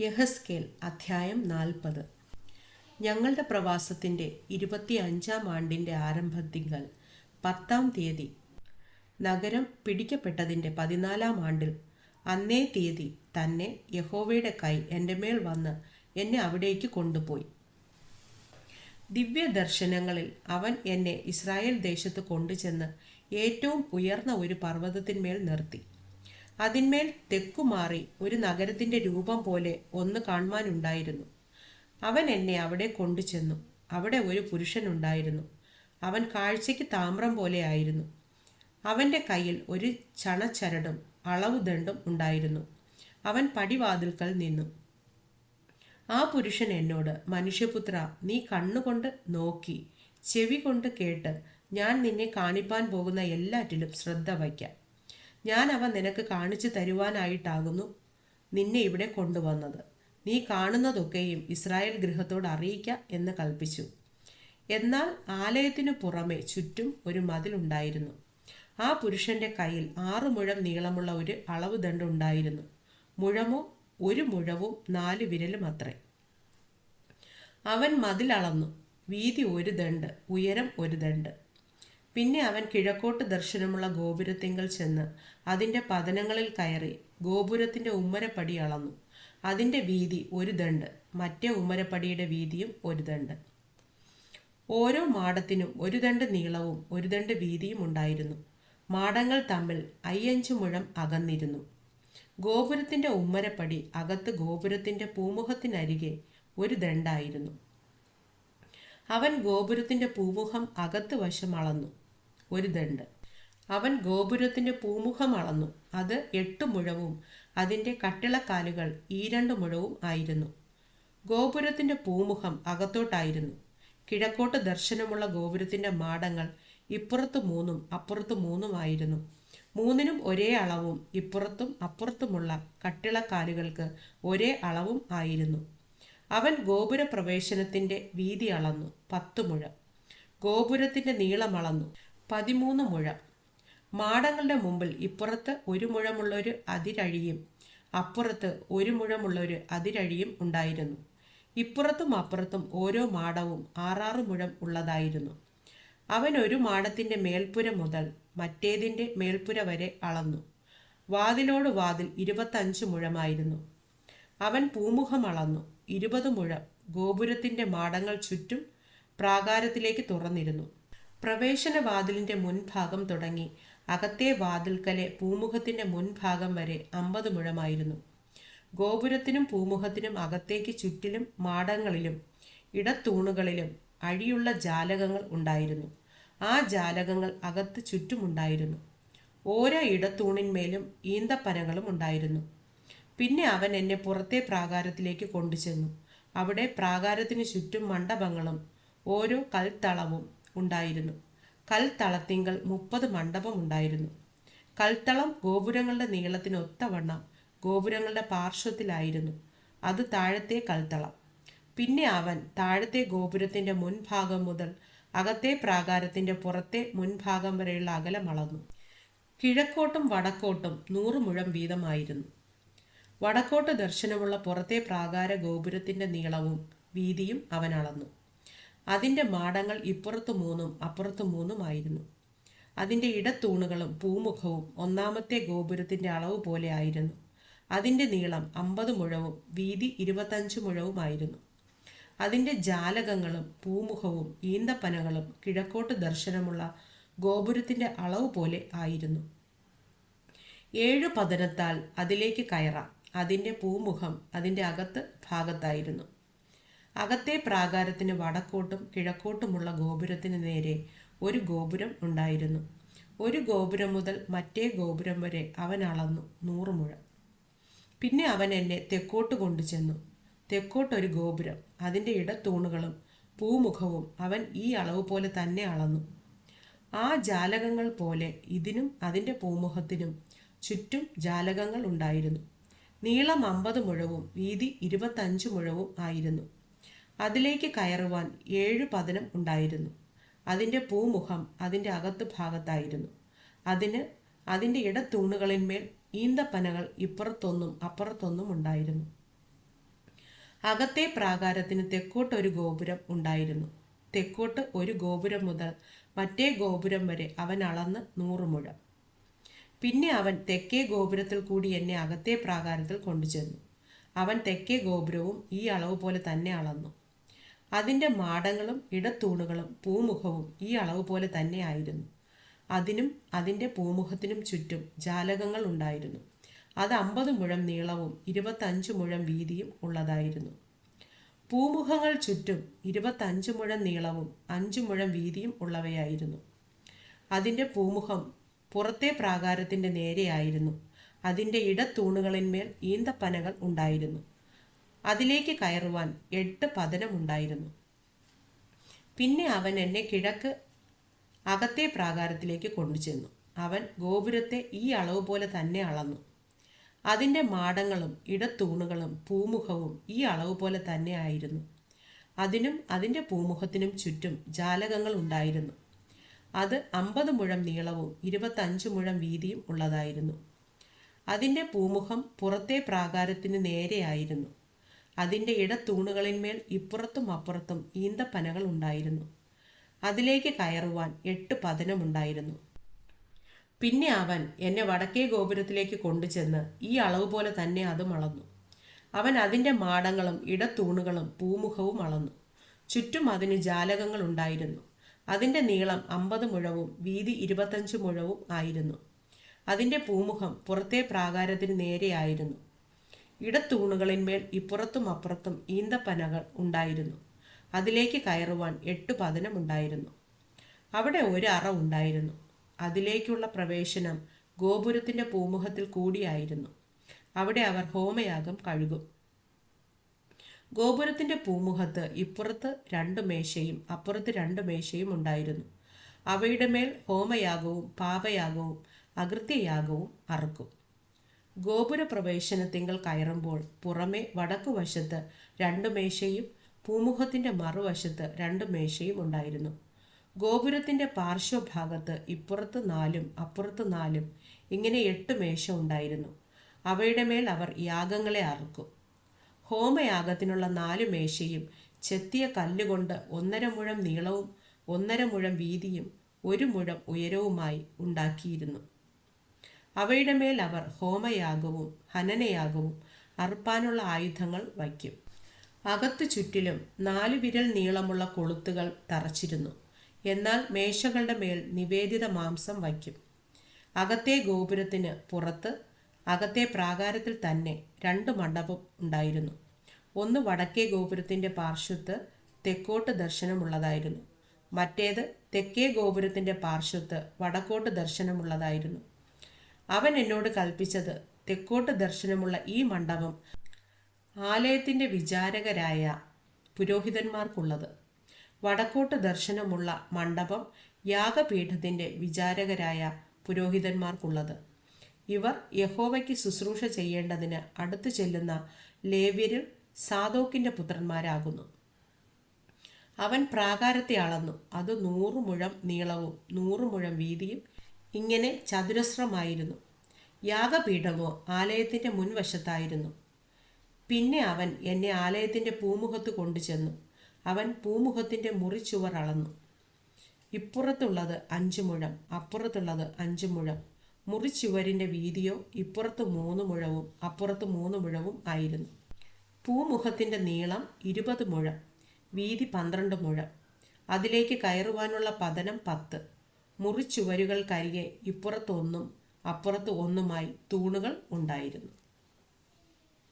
യഹസ്കേൽ അധ്യായം നാൽപ്പത്. ഞങ്ങളുടെ പ്രവാസത്തിന്റെ ഇരുപത്തി അഞ്ചാം ആണ്ടിന്റെ ആരംഭത്തിങ്കൽ പത്താം തീയതി. നഗരം പിടിക്കപ്പെട്ടതിന്റെ പതിനാലാം ആണ്ടിൽ അന്നേ തീയതി തന്നെ യഹോവയുടെ കൈ എന്റെ മേൽ വന്ന് എന്നെ അവിടേക്ക് കൊണ്ടുപോയി. ദിവ്യ ദർശനങ്ങളിൽ അവൻ എന്നെ ഇസ്രായേൽ ദേശത്ത് കൊണ്ടുചെന്ന് ഏറ്റവും ഉയർന്ന ഒരു പർവതത്തിന്മേൽ നിർത്തി. അതിന്മേൽ തെക്കുമാറി ഒരു നഗരത്തിന്റെ രൂപം പോലെ ഒന്ന് കാണുവാനുണ്ടായിരുന്നു. അവൻ എന്നെ അവിടെ കൊണ്ടുചെന്നു. അവിടെ ഒരു പുരുഷനുണ്ടായിരുന്നു. അവൻ കാഴ്ചയ്ക്ക് താമ്രം പോലെ ആയിരുന്നു. അവന്റെ കയ്യിൽ ഒരു ചണച്ചരടും അളവ് ദണ്ടും ഉണ്ടായിരുന്നു. അവൻ പടിവാതിൽക്കൽ നിന്നു. ആ പുരുഷൻ എന്നോട് മനുഷ്യപുത്ര നീ കണ്ണുകൊണ്ട് നോക്കി ചെവി കൊണ്ട് കേട്ട് ഞാൻ നിന്നെ കാണിപ്പാൻ പോകുന്ന എല്ലാറ്റിലും ശ്രദ്ധ വയ്ക്കാം ഞാൻ അവ നിനക്ക് കാണിച്ചു തരുവാനായിട്ടാകുന്നു നിന്നെ ഇവിടെ കൊണ്ടുവന്നത്. നീ കാണുന്നതൊക്കെയും ഇസ്രായേൽ ഗൃഹത്തോട് അറിയിക്ക എന്ന് കൽപ്പിച്ചു. എന്നാൽ ആലയത്തിനു പുറമെ ചുറ്റും ഒരു മതിൽ ഉണ്ടായിരുന്നു. ആ പുരുഷന്റെ കയ്യിൽ ആറു മുഴം നീളമുള്ള ഒരു അളവ് ദണ്ടുണ്ടായിരുന്നു മുഴമോ ഒരു മുഴവും നാല് വിരലും അത്രേ. അവൻ മതിലളന്നു വീതി ഒരു ദണ്ട് ഉയരം ഒരു ദണ്ട് പിന്നെ അവൻ കിഴക്കോട്ട് ദർശനമുള്ള ഗോപുരത്തിങ്കൽ ചെന്ന് അതിന്റെ പതനങ്ങളിൽ കയറി ഗോപുരത്തിന്റെ ഉമ്മരപ്പടി അളന്നു. അതിന്റെ വീതി ഒരു ദണ്ട് മറ്റേ ഉമ്മരപ്പടിയുടെ വീതിയും ഒരു ദണ്ട് ഓരോ മാടത്തിനും ഒരു ദണ്ട് നീളവും ഒരു ദണ്ട് വീതിയും ഉണ്ടായിരുന്നു. മാടങ്ങൾ തമ്മിൽ അയ്യഞ്ചു മുഴം അകന്നിരുന്നു. ഗോപുരത്തിന്റെ ഉമ്മരപ്പടി അകത്ത് ഗോപുരത്തിന്റെ പൂമുഖത്തിനരികെ ഒരു ദണ്ടായിരുന്നു അവൻ ഗോപുരത്തിന്റെ പൂമുഖം അകത്ത് വശം അളന്നു. ഒരു ദണ്ട് അവൻ ഗോപുരത്തിന്റെ പൂമുഖം അളന്നു. അത് എട്ട് മുഴവും അതിന്റെ കട്ടിളക്കാലുകൾ ഈ രണ്ട് മുഴവും ആയിരുന്നു. ഗോപുരത്തിന്റെ പൂമുഖം അകത്തോട്ടായിരുന്നു. കിഴക്കോട്ട് ദർശനമുള്ള ഗോപുരത്തിന്റെ മാടങ്ങൾ ഇപ്പുറത്ത് മൂന്നും അപ്പുറത്ത് മൂന്നുമായിരുന്നു മൂന്നിനും ഒരേ അളവും ഇപ്പുറത്തും അപ്പുറത്തുമുള്ള കട്ടിളക്കാലുകൾക്ക് ഒരേ അളവും ആയിരുന്നു. അവൻ ഗോപുര പ്രവേശനത്തിന്റെ വീതി അളന്നു. പത്ത് മുഴം. ഗോപുരത്തിന്റെ നീളം അളന്നു. പതിമൂന്ന് മുഴം. മാടങ്ങളുടെ മുമ്പിൽ ഇപ്പുറത്ത് ഒരു മുഴമുള്ളൊരു അതിരഴിയും അപ്പുറത്ത് ഒരു മുഴമുള്ളൊരു അതിരഴിയും ഉണ്ടായിരുന്നു. ഇപ്പുറത്തും അപ്പുറത്തും ഓരോ മാടവും ആറാറ് മുഴം ഉള്ളതായിരുന്നു. അവൻ ഒരു മാടത്തിന്റെ മേൽപ്പുര മുതൽ മറ്റേതിന്റെ മേൽപ്പുര വരെ അളന്നു. വാതിലോട് വാതിൽ ഇരുപത്തഞ്ച് മുഴമായിരുന്നു. അവൻ പൂമുഖം അളന്നു. ഇരുപത് മുഴം ഗോപുരത്തിന്റെ മാടങ്ങൾ ചുറ്റും പ്രാകാരത്തിലേക്ക് തുറന്നിരുന്നു. പ്രവേശന വാതിലിന്റെ മുൻഭാഗം തുടങ്ങി. അകത്തെ വാതിൽക്കലെ പൂമുഖത്തിന്റെ മുൻഭാഗം വരെ അമ്പത് മുഴമായിരുന്നു. ഗോപുരത്തിനും പൂമുഖത്തിനും അകത്തേക്ക് ചുറ്റിലും മാടങ്ങളിലും ഇടത്തൂണുകളിലും അഴിയുള്ള ജാലകങ്ങൾ ഉണ്ടായിരുന്നു. ആ ജാലകങ്ങൾ അകത്ത് ചുറ്റുമുണ്ടായിരുന്നു. ഓരോ ഇടത്തൂണിന്മേലും ഈന്തപ്പനകളും ഉണ്ടായിരുന്നു. പിന്നെ അവൻ എന്നെ പുറത്തെ പ്രാകാരത്തിലേക്ക് കൊണ്ടുചെന്നു. അവിടെ പ്രാകാരത്തിന് ചുറ്റും മണ്ഡപങ്ങളും ഓരോ കൽത്തളവും ഉണ്ടായിരുന്നു. കൽത്തളത്തിങ്കൽ മുപ്പത് മണ്ഡപം ഉണ്ടായിരുന്നു. കൽത്തളം ഗോപുരങ്ങളുടെ നീളത്തിന് ഒത്തവണ്ണം ഗോപുരങ്ങളുടെ പാർശ്വത്തിലായിരുന്നു. അത് താഴത്തെ കൽത്തളം. പിന്നെ അവൻ താഴത്തെ ഗോപുരത്തിന്റെ മുൻഭാഗം മുതൽ അകത്തെ പ്രാകാരത്തിന്റെ പുറത്തെ മുൻഭാഗം വരെയുള്ള അകലം അളന്നു. കിഴക്കോട്ടും വടക്കോട്ടും നൂറ് മുഴം വീതമായിരുന്നു. വടക്കോട്ട് ദർശനമുള്ള പുറത്തെ പ്രാകാര ഗോപുരത്തിന്റെ നീളവും വീതിയും അവൻ അളന്നു. അതിന്റെ മാടങ്ങൾ ഇപ്പുറത്ത് മൂന്നും അപ്പുറത്ത് മൂന്നുമായിരുന്നു അതിന്റെ ഇടത്തൂണുകളും പൂമുഖവും ഒന്നാമത്തെ ഗോപുരത്തിന്റെ അളവ് പോലെ ആയിരുന്നു. അതിന്റെ നീളം അമ്പത് മുഴവും വീതി ഇരുപത്തഞ്ച് മുഴവുമായിരുന്നു. അതിന്റെ ജാലകങ്ങളും പൂമുഖവും ഈന്തപ്പനകളും കിഴക്കോട്ട് ദർശനമുള്ള ഗോപുരത്തിന്റെ അളവ് പോലെ ആയിരുന്നു. ഏഴു പതനത്താൽ അതിലേക്ക് കയറാം. അതിന്റെ പൂമുഖം അതിന്റെ അകത്ത് ഭാഗത്തായിരുന്നു. അകത്തെ പ്രാകാരത്തിന് വടക്കോട്ടും കിഴക്കോട്ടുമുള്ള ഗോപുരത്തിന് നേരെ ഒരു ഗോപുരം ഉണ്ടായിരുന്നു. ഒരു ഗോപുരം മുതൽ മറ്റേ ഗോപുരം വരെ അവൻ അളന്നു നൂറ് മുഴ. പിന്നെ അവൻ എന്നെ തെക്കോട്ട് കൊണ്ടുചെന്നു. തെക്കോട്ടൊരു ഗോപുരം. അതിന്റെ ഇടത്തൂണുകളും പൂമുഖവും അവൻ ഈ അളവ് പോലെ തന്നെ അളന്നു. ആ ജാലകങ്ങൾ പോലെ ഇതിനും അതിന്റെ പൂമുഖത്തിനും ചുറ്റും ജാലകങ്ങൾ ഉണ്ടായിരുന്നു. നീളം അമ്പത് മുഴവും വീതി ഇരുപത്തഞ്ച് മുഴവും ആയിരുന്നു. അതിലേക്ക് കയറുവാൻ ഏഴ് പതനം ഉണ്ടായിരുന്നു. അതിന്റെ പൂമുഖം അതിന്റെ അകത്ത് ഭാഗത്തായിരുന്നു. അതിന് അതിന്റെ ഇടത്തൂണുകളിന്മേൽ ഈന്തപ്പനകൾ ഇപ്പുറത്തൊന്നും അപ്പുറത്തൊന്നും ഉണ്ടായിരുന്നു. അകത്തെ പ്രാകാരത്തിന് തെക്കോട്ട് ഒരു ഗോപുരം ഉണ്ടായിരുന്നു. തെക്കോട്ട് ഒരു ഗോപുരം മുതൽ മറ്റേ ഗോപുരം വരെ അവൻ അളന്ന് നൂറ് മുഴം പിന്നെ അവൻ തെക്കേ ഗോപുരത്തിൽ കൂടി എന്നെ അകത്തെ പ്രാകാരത്തിൽ കൊണ്ടുചെന്നു. അവൻ തെക്കേ ഗോപുരവും ഈ അളവ് പോലെ തന്നെ അളന്നു. അതിന്റെ മാടങ്ങളും ഇടത്തൂണുകളും പൂമുഖവും ഈ അളവ് പോലെ തന്നെയായിരുന്നു അതിനും അതിന്റെ പൂമുഖത്തിനും ചുറ്റും ജാലകങ്ങൾ ഉണ്ടായിരുന്നു. അത് അമ്പത് മുഴം നീളവും ഇരുപത്തഞ്ച് മുഴം വീതിയും ഉള്ളതായിരുന്നു. പൂമുഖങ്ങൾ ചുറ്റും ഇരുപത്തഞ്ച് മുഴം നീളവും അഞ്ച് മുഴം വീതിയും ഉള്ളവയായിരുന്നു. അതിന്റെ പൂമുഖം പുറത്തെ പ്രാകാരത്തിന്റെ നേരെയായിരുന്നു. അതിന്റെ ഇടത്തൂണുകളിന്മേൽ ഈന്തപ്പനകൾ ഉണ്ടായിരുന്നു. അതിലേക്ക് കയറുവാൻ എട്ട് പതനമുണ്ടായിരുന്നു. പിന്നെ അവൻ എന്നെ കിഴക്ക് അകത്തെ പ്രാകാരത്തിലേക്ക് കൊണ്ടുചെന്നു. അവൻ ഗോപുരത്തെ ഈ അളവ് പോലെ തന്നെ അളന്നു. അതിന്റെ മാടങ്ങളും ഇടത്തൂണുകളും പൂമുഖവും ഈ അളവ് പോലെ തന്നെ ആയിരുന്നു. അതിനും അതിന്റെ പൂമുഖത്തിനും ചുറ്റും ജാലകങ്ങൾ ഉണ്ടായിരുന്നു. അത് അമ്പത് മുഴം നീളവും ഇരുപത്തഞ്ച് മുഴം വീതിയും ഉള്ളതായിരുന്നു. അതിന്റെ പൂമുഖം പുറത്തെ പ്രാകാരത്തിന് നേരെയായിരുന്നു അതിന്റെ ഇടത്തൂണുകളിന്മേൽ ഇപ്പുറത്തും അപ്പുറത്തും ഈന്തപ്പനകൾ ഉണ്ടായിരുന്നു. അതിലേക്ക് കയറുവാൻ എട്ട് പതനമുണ്ടായിരുന്നു. പിന്നെ അവൻ എന്നെ വടക്കേ ഗോപുരത്തിലേക്ക് കൊണ്ടുചെന്ന് ഈ അളവ് പോലെ തന്നെ അതും അളന്നു അവൻ അതിന്റെ മാടങ്ങളും ഇടത്തൂണുകളും പൂമുഖവും അളന്നു. ചുറ്റും അതിന് ജാലകങ്ങൾ ഉണ്ടായിരുന്നു. അതിന്റെ നീളം അമ്പത് മുഴവും വീതി ഇരുപത്തഞ്ച് മുഴവും ആയിരുന്നു. അതിന്റെ പൂമുഖം പുറത്തെ പ്രാകാരത്തിന് നേരെയായിരുന്നു ഇടത്തൂണുകളിന്മേൽ ഇപ്പുറത്തും അപ്പുറത്തും ഈന്തപ്പനകൾ ഉണ്ടായിരുന്നു. അതിലേക്ക് കയറുവാൻ എട്ട് പതനമുണ്ടായിരുന്നു അവിടെ ഒരു അറ ഉണ്ടായിരുന്നു. അതിലേക്കുള്ള പ്രവേശനം ഗോപുരത്തിന്റെ പൂമുഖത്തിൽ കൂടിയായിരുന്നു. അവിടെ അവർ ഹോമയാഗം കഴുകും. ഗോപുരത്തിന്റെ പൂമുഖത്ത് ഇപ്പുറത്ത് രണ്ട് മേശയും അപ്പുറത്ത് രണ്ട് മേശയും ഉണ്ടായിരുന്നു. അവയുടെ മേൽ ഹോമയാഗവും പാപയാഗവും അകൃത്യയാഗവും അറുക്കും. ഗോപുര തിങ്കൾ കയറുമ്പോൾ പുറമെ വടക്കുവശത്ത് രണ്ടു മേശയും പൂമുഖത്തിന്റെ മറുവശത്ത് രണ്ട് മേശയും ഉണ്ടായിരുന്നു. ഗോപുരത്തിന്റെ പാർശ്വഭാഗത്ത് ഇപ്പുറത്ത് നാലും അപ്പുറത്ത് നാലും ഇങ്ങനെ എട്ട് മേശ ഉണ്ടായിരുന്നു. അവയുടെ മേൽ അവർ യാഗങ്ങളെ അറുക്കും. ഹോമയാഗത്തിനുള്ള നാല് മേശയും ചെത്തിയ കല്ലുകൊണ്ട് ഒന്നര മുഴം നീളവും ഒന്നര മുഴം വീതിയും ഒരു മുഴം ഉയരവുമായി ഉണ്ടാക്കിയിരുന്നു. അവയുടെ മേൽ അവർ ഹോമയാഗവും ഹനനയാഗവും അറുപ്പാനുള്ള ആയുധങ്ങൾ വയ്ക്കും. അകത്തു ചുറ്റിലും നാലു വിരൽ നീളമുള്ള കൊളുത്തുകൾ തറച്ചിരുന്നു. എന്നാൽ മേശകളുടെ മേൽ നിവേദിത മാംസം വയ്ക്കും. അകത്തെ ഗോപുരത്തിന് പുറത്ത് അകത്തെ പ്രാകാരത്തിൽ തന്നെ രണ്ട് മണ്ഡപം ഉണ്ടായിരുന്നു. ഒന്ന് വടക്കേ ഗോപുരത്തിന്റെ പാർശ്വത്ത് തെക്കോട്ട് ദർശനമുള്ളതായിരുന്നു. മറ്റേത് തെക്കേ ഗോപുരത്തിന്റെ പാർശ്വത്ത് വടക്കോട്ട് ദർശനമുള്ളതായിരുന്നു. അവൻ എന്നോട് കൽപ്പിച്ചത് തെക്കോട്ട് ദർശനമുള്ള ഈ മണ്ഡപം ആലയത്തിന്റെ വിചാരകരായ പുരോഹിതന്മാർക്കുള്ളത്. വടക്കോട്ട് ദർശനമുള്ള മണ്ഡപം യാഗപീഠത്തിന്റെ വിചാരകരായ പുരോഹിതന്മാർക്കുള്ളത്. ഇവർ യഹോവയ്ക്ക് ശുശ്രൂഷ ചെയ്യേണ്ടതിന് അടുത്തു ചെല്ലുന്ന ലേവ്യരിൽ സാദോക്കിന്റെ പുത്രന്മാരാകുന്നു. അവൻ പ്രാകാരത്തെ അളന്നു. അത് നൂറു മുഴം നീളവും നൂറു മുഴം വീതിയും ഇങ്ങനെ ചതുരശ്രമായിരുന്നു. യാഗപീഠമോ ആലയത്തിന്റെ മുൻവശത്തായിരുന്നു. പിന്നെ അവൻ എന്നെ ആലയത്തിന്റെ പൂമുഖത്ത് കൊണ്ടുചെന്നു. അവൻ പൂമുഖത്തിന്റെ മുറിച്ചുവർ അളന്നു. ഇപ്പുറത്തുള്ളത് അഞ്ച് മുഴം അപ്പുറത്തുള്ളത് അഞ്ച് മുഴം. മുറിച്ചുവരിന്റെ വീതിയോ ഇപ്പുറത്ത് മൂന്ന് മുഴവും അപ്പുറത്ത് മൂന്ന് മുഴവും ആയിരുന്നു. പൂമുഖത്തിന്റെ നീളം ഇരുപത് മുഴം വീതി പന്ത്രണ്ട് മുഴം. അതിലേക്ക് കയറുവാനുള്ള പതനം പത്ത്. മുറിച്ചുവരുകൾക്കരികെ ഇപ്പുറത്ത് ഒന്നും അപ്പുറത്ത് ഒന്നുമായി തൂണുകൾ ഉണ്ടായിരുന്നു.